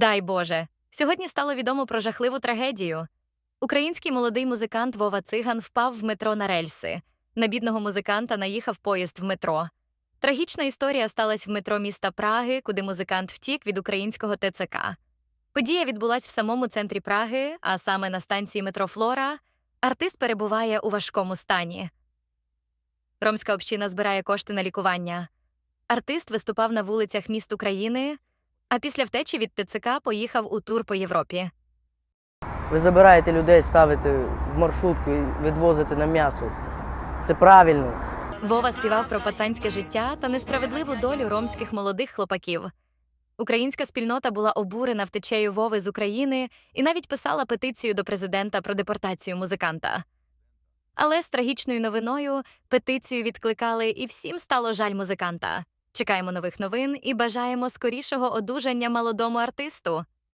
Дай Боже. Сьогодні стало відомо про жахливу трагедію. Український молодий музикант Вова Циган впав в метро на рельси. На бідного музиканта наїхав поїзд в метро. Трагічна історія сталася в метро міста Праги, куди музикант втік від українського ТЦК. Подія відбулась в самому центрі Праги, а саме на станції метро Флора. Артист перебуває у важкому стані. Ромська община збирає кошти на лікування. Артист виступав на вулицях міст України, а після втечі від ТЦК поїхав у тур по Європі. Ви забираєте людей, ставите в маршрутку і відвозите на м'ясо. Це правильно. Вова співав про пацанське життя та несправедливу долю ромських молодих хлопаків. Українська спільнота була обурена втечею Вови з України і навіть писала петицію до президента про депортацію музиканта. Але з трагічною новиною петицію відкликали, і всім стало жаль музиканта. Чекаємо нових новин і бажаємо скорішого одужання молодому артисту.